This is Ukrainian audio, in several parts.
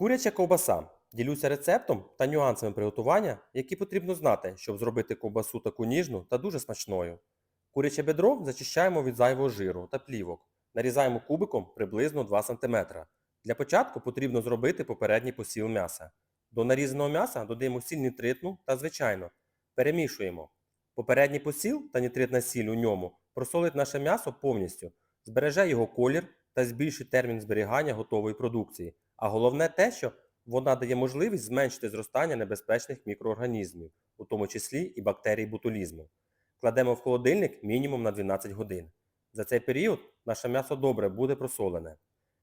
Куряча ковбаса. Ділюся рецептом та нюансами приготування, які потрібно знати, щоб зробити ковбасу таку ніжну та дуже смачною. Куряче бедро зачищаємо від зайвого жиру та плівок. Нарізаємо кубиком приблизно 2 см. Для початку потрібно зробити попередній посіл м'яса. До нарізаного м'яса додаємо сіль нітритну та звичайно. Перемішуємо. Попередній посіл та нітритна сіль у ньому просолить наше м'ясо повністю, збереже його колір та збільшить термін зберігання готової продукції. А головне те, що вона дає можливість зменшити зростання небезпечних мікроорганізмів, у тому числі і бактерій ботулізму. Кладемо в холодильник мінімум на 12 годин. За цей період наше м'ясо добре буде просолене.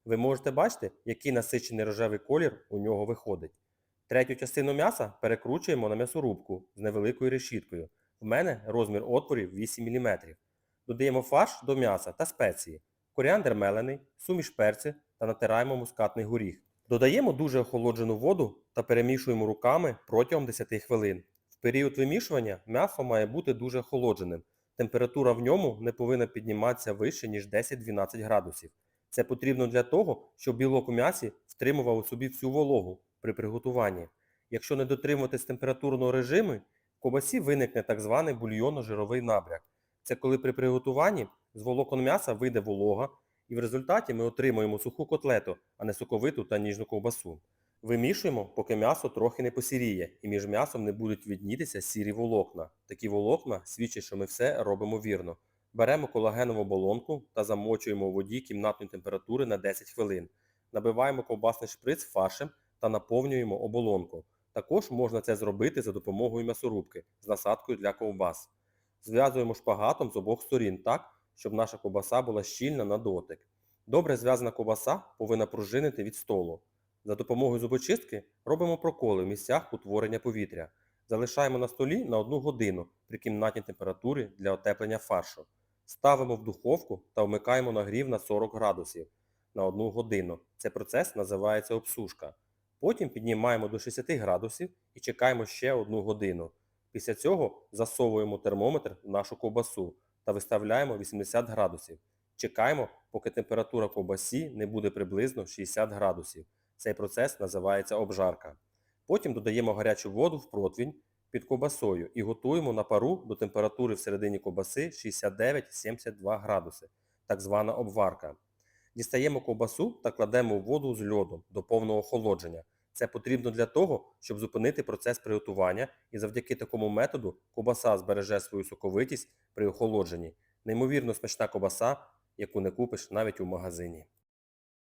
Ви можете бачити, який насичений рожевий колір у нього виходить. Третю частину м'яса перекручуємо на м'ясорубку з невеликою решіткою. В мене розмір отворів 8 мм. Додаємо фарш до м'яса та спеції, коріандр мелений, суміш перцю та натираємо мускатний горіх. Додаємо дуже охолоджену воду та перемішуємо руками протягом 10 хвилин. В період вимішування м'ясо має бути дуже охолодженим. Температура в ньому не повинна підніматися вище, ніж 10-12 градусів. Це потрібно для того, щоб білок у м'ясі втримував у собі всю вологу при приготуванні. Якщо не дотримуватись температурного режиму, в ковбасі виникне так званий бульйонно-жировий набряк. Це коли при приготуванні з волокон м'яса вийде волога, і в результаті ми отримуємо суху котлету, а не соковиту та ніжну ковбасу. Вимішуємо, поки м'ясо трохи не посіріє, і між м'ясом не будуть віднітися сірі волокна. Такі волокна свідчать, що ми все робимо вірно. Беремо колагенову оболонку та замочуємо у воді кімнатної температури на 10 хвилин. Набиваємо ковбасний шприц фаршем та наповнюємо оболонку. Також можна це зробити за допомогою м'ясорубки з насадкою для ковбас. Зв'язуємо шпагатом з обох сторін так, щоб наша ковбаса була щільна на дотик. Добре зв'язана ковбаса повинна пружинити від столу. За допомогою зубочистки робимо проколи в місцях утворення повітря. Залишаємо на столі на 1 годину при кімнатній температурі для отеплення фаршу. Ставимо в духовку та вмикаємо нагрів на 40 градусів на 1 годину. Цей процес називається обсушка. Потім піднімаємо до 60 градусів і чекаємо ще 1 годину. Після цього засовуємо термометр в нашу ковбасу та виставляємо 80 градусів. Чекаємо, поки температура ковбасі не буде приблизно 60 градусів. Цей процес називається обжарка. Потім додаємо гарячу воду в противень під ковбасою і готуємо на пару до температури всередині ковбаси 69-72 градуси, так звана обварка. Дістаємо ковбасу та кладемо у воду з льодом до повного охолодження. Це потрібно для того, щоб зупинити процес приготування і завдяки такому методу кобаса збереже свою соковитість при охолодженні. Неймовірно смачна кобаса, яку не купиш навіть у магазині.